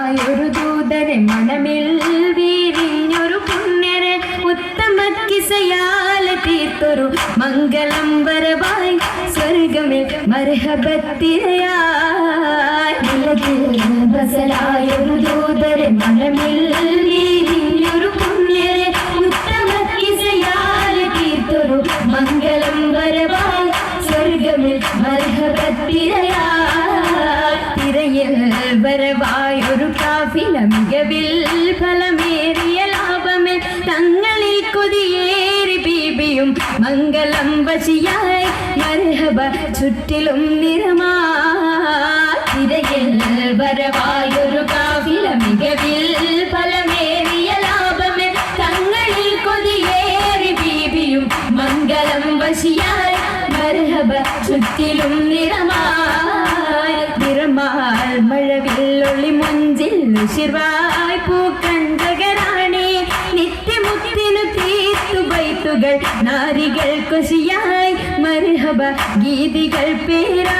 വത്സലായൊരു ദൂതരെ മണമിൽ വീരിഞ്ഞൊരു പുണ്യരെ ഉത്തമ കിസയാലെ തീർത്തൊരു മംഗളം വരവായി സ്വർഗമിൽ മരഹബത്തിരയായി ഒരു ദൂതരെ മണമിൽ തിരയിൽ വരവായൊരു കാഫില മികവിൽ ഫലമേറിയ ലാഭമേ. തങ്ങളിൽ കൊതിയേറി ബീബിയും മംഗളം വശിയായി മരഹബ ചുറ്റിലും നിറമാ തിരയിൽ വരവായൊരു കാഫില മികവിൽ ഫലമേറിയ ലാഭമേ. തങ്ങളിൽ കൊതിയേറി ബീബിയും മംഗളം വശിയായി മരഹബ ചുറ്റിലും നിറമായി മുഞ്ചിൽ ശിർവായ് പൂക്കണ്ടകരാണി നിത്യമുത്തിനു തീർത്തു ബൈത്തുകൾ നാരികൾ കൊശിയായി മർഹബ ഗീതികൾ പേരാ.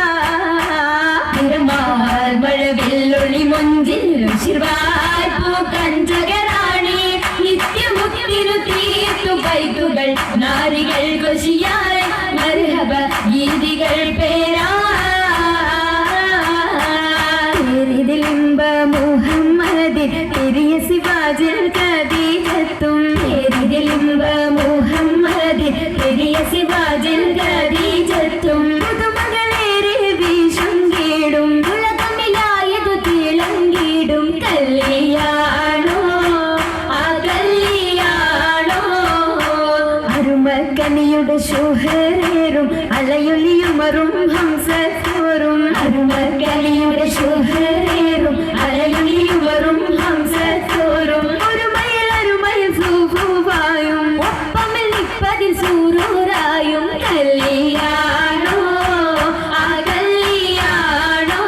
പെരുമാൾ മഴവില്ലൊളി മൊഞ്ചിൽ ശിർവായ് പൂക്കണ്ടകരാണി നിത്യമുത്തിനു തീർത്തു ബൈത്തുകൾ നാരികൾ കൊശിയായി മർഹബ ഗീതികൾ പേരാ. അരുമക്കനിയുടെ ശുഹരേറും അലയൊലിയുമറും ഹംസത്തോറും അരുമക്കനിയുടെ ശുഹരേറും അലയൊലിയുമറും ഹംസത്തോറും ഒരു മയിൽ അരുമയിൽ സൂഫുവായും ഒപ്പമിൽ നിപ്പതിൽ സൂറൂറായും കല്യാണോ ആ കല്യാണോ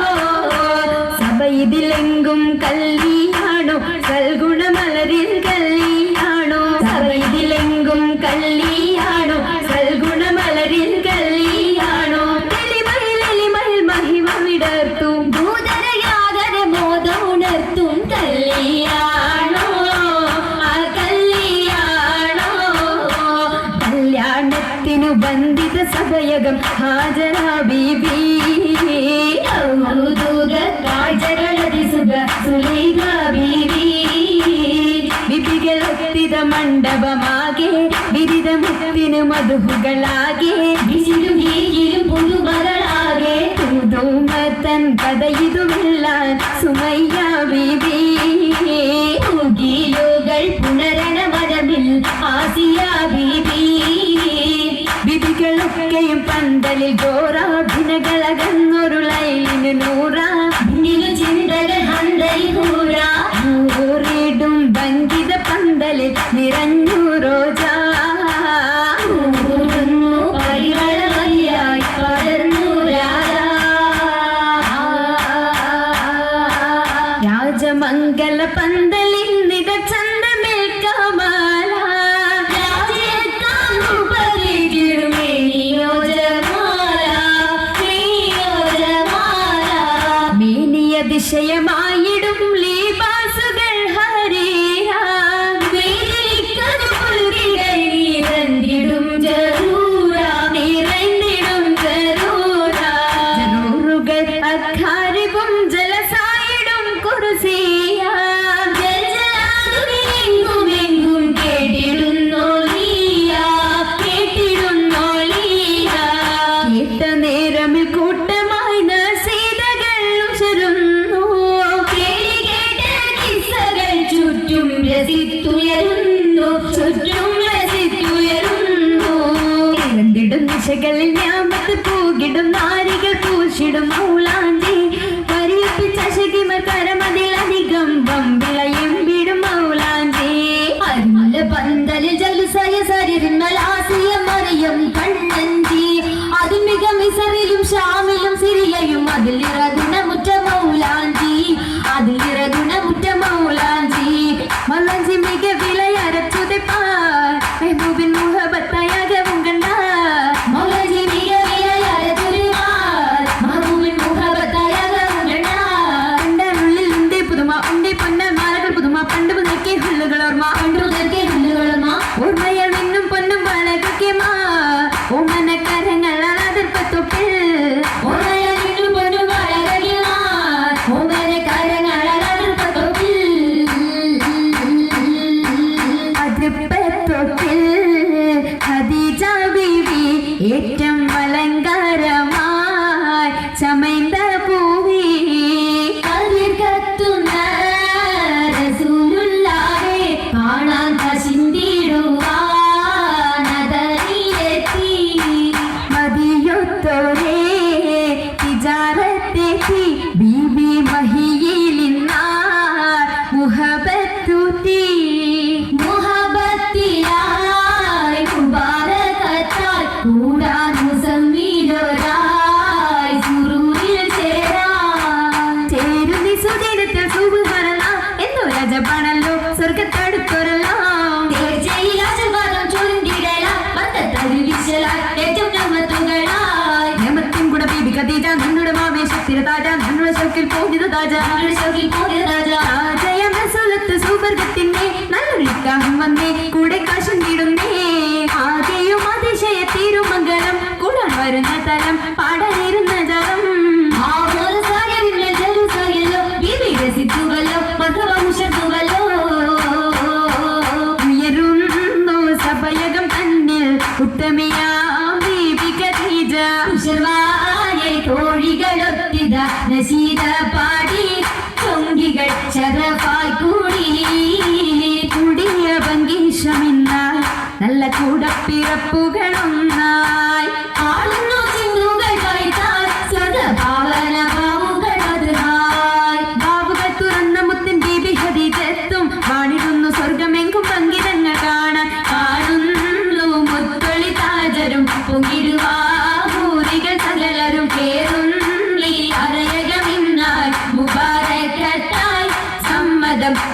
സഭ ഇതിലെങ്കും കല്യാണോ സൽഗുണമലരിൽ കല്യാണോ സഭ ഇതിലെങ്കും കല്യാണോ കല്യാണത്തിനു ബന്ധിത സഭയകം ഹാജരാ ബീബി. ഔദൂത കാഴ്ചകളതി സുഖ സുലൈഖ ബീബി. വിപികളെത്തിത മണ്ഡപമാകെ ബിരുദമുത്തിനു മധുഹുകളാകെ. വിശിലും കീഴിലും പുതുമകളാകെ. പുതുമത്തൻ കഥയിതുമെല്ലാൻ സുമയ്യ ബീബി. ുകൾ ബിബികളൊക്കെയും പന്തലിൽ ഘോരാഭിനകളകന്നൊരു ലൈലിന് നൂറാ. മുന്നിലു ചിന്തകൾ ഹന്തരി കൂറ നൂറിടും ഭംഗിത പന്തലിൽ നിറഞ്ഞു റോജാ. രാജമംഗല പന്തലിൽ നിത ஆயிடும் Billy ഏറ്റവും തമ്പി കൂടെ കാശും തീടുന്നേ ആകെയും അതിശയ തിരുമംഗലം കൂടാൻ വരുന്ന തലം. നല്ല കൂടപ്പിറപ്പുകളൊന്നായി ആളുന്നു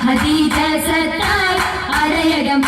ഹദീജ സത്തായി. അരയകം